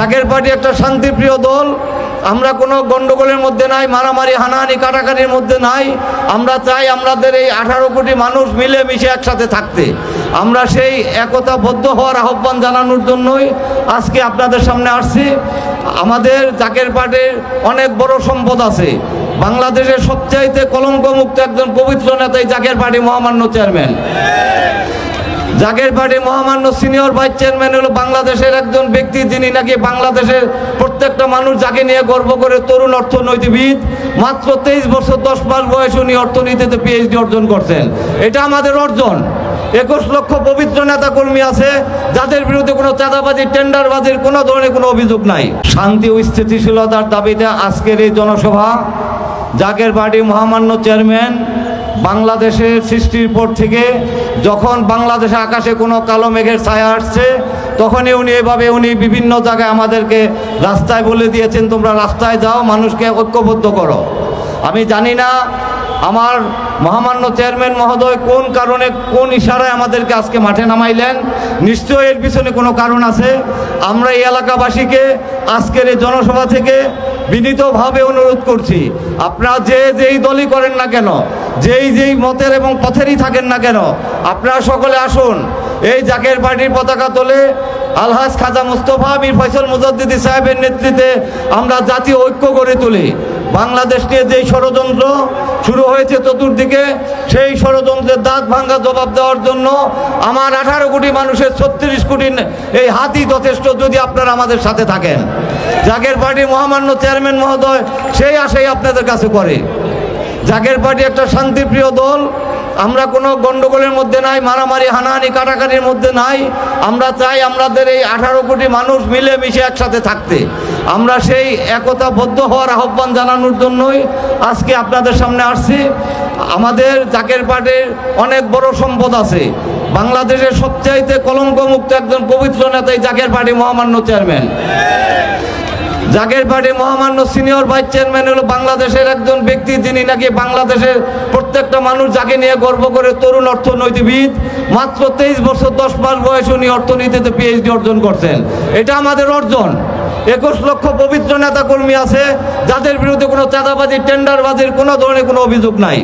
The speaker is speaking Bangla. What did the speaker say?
জাগের পার্টি একটা শান্তিপ্রিয় দল। আমরা কোনো গণ্ডগোলের মধ্যে নাই, মারামারি, হানাহানি, কাটাকাটির মধ্যে নাই। আমরা চাই আমাদের এই আঠারো কোটি মানুষ মিলে মিশে একসাথে থাকতে। আমরা সেই একতাবদ্ধ হওয়ার আহ্বান জানানোর জন্যই আজকে আপনাদের সামনে আসছি। আমাদের জাকের পার্টির অনেক বড় সম্পদ আছে। বাংলাদেশের সবচাইতে কলঙ্কমুক্ত একজন পবিত্র নেতাই জাকের পার্টি মহামান্য চেয়ারম্যান। জাগের পার্টি মহামান্য সিনিয়র ভাইস চেয়ারম্যান হলো বাংলাদেশের একজন ব্যক্তি, যিনি নাকি বাংলাদেশের প্রত্যেকটা মানুষ যাকে নিয়ে গর্ব করে তরুণ অর্থনৈতিকবিদ মাত্র তেইশ বছর, দশ মাস বয়স উনি অর্থনীতিতে পিএইচডি অর্জন করছেন। এটা আমাদের অর্জন। একুশ লক্ষ পবিত্র নেতা কর্মী আছে, যাদের বিরুদ্ধে কোনো চাঁদাবাজি, টেন্ডারবাজির কোনো ধরনের কোনো অভিযোগ নাই। শান্তি ও স্থিতিশীলতার দাবিতে আজকের এই জনসভা, জাগের পার্টি মহামান্য চেয়ারম্যান বাংলাদেশের সৃষ্টির পর থেকে যখন বাংলাদেশে আকাশে কোনো কালো মেঘের ছায়া আসছে, তখনই উনি এভাবে উনি বিভিন্ন জায়গায় আমাদেরকে রাস্তায় বলে দিয়েছেন, তোমরা রাস্তায় যাও, মানুষকে ঐক্যবদ্ধ করো। আমি জানি না আমার মহামান্য চেয়ারম্যান মহোদয় কোন কারণে, কোন ইশারায় আমাদেরকে আজকে মাঠে নামাইলেন। নিশ্চয়ই এর পিছনে কোনো কারণ আছে। আমরা এই এলাকাবাসীকে, আজকের এই জনসভা থেকে বিনীতভাবে অনুরোধ করছি, আপনারা যে যেই দলই করেন না কেন, যেই যেই মতের এবং পথেরই থাকেন না কেন, আপনারা সকলে আসুন। এই জাকের পার্টির পতাকা তোলে আলহাজ খাজা মুস্তফা মীর ফয়সল মুজাদ্দিদি সাহেবের নেতৃত্বে আমরা জাতীয় ঐক্য গড়ে তুলি। বাংলাদেশ নিয়ে যেই ষড়যন্ত্র শুরু হয়েছে চতুর্দিকে, সেই ষড়যন্ত্রের দাঁত ভাঙ্গা জবাব দেওয়ার জন্য আমার আঠারো কোটি মানুষের ছত্রিশ কোটি এই হাতি যথেষ্ট যদি আপনারা আমাদের সাথে থাকেন। জাগের পার্টি মহামান্য চেয়ারম্যান মহোদয় সেই আশাই আপনাদের কাছে করে। জাগের পার্টি একটা শান্তিপ্রিয় দল, আমরা কোনো গণ্ডগোলের মধ্যে নাই, মারামারি, হানাহানি, কাটাকাটির মধ্যে নাই। আমরা চাই আমাদের এই আঠারো কোটি মানুষ মিলে মিশে একসাথে থাকতে। আমরা সেই একতাবদ্ধ হওয়ার আহ্বান জানানোর জন্যই আজকে আপনাদের সামনে আসছি। আমাদের জাকের পার্টির অনেক বড় সম্পদ আছে। বাংলাদেশের সবচাইতে কলঙ্কমুক্ত একজন পবিত্র নেতাই জাকের পার্টি মহামান্য চেয়ারম্যান। জাগের পার্টি মহামান্য সিনিয়র ভাইস চেয়ারম্যান হলো বাংলাদেশের একজন ব্যক্তি, যিনি নাকি বাংলাদেশের প্রত্যেকটা মানুষ যাকে নিয়ে গর্ব করে তরুণ অর্থনৈতিকবিদ মাত্র তেইশ বছর দশ মাস বয়স উনি অর্থনীতিতে পিএইচডি অর্জন করছেন। এটা আমাদের অর্জন। একুশ লক্ষ পবিত্র নেতা কর্মী আছে, যাদের বিরুদ্ধে কোনো চাঁদাবাজি, টেন্ডারবাজির কোনো ধরনের কোনো অভিযোগ নাই।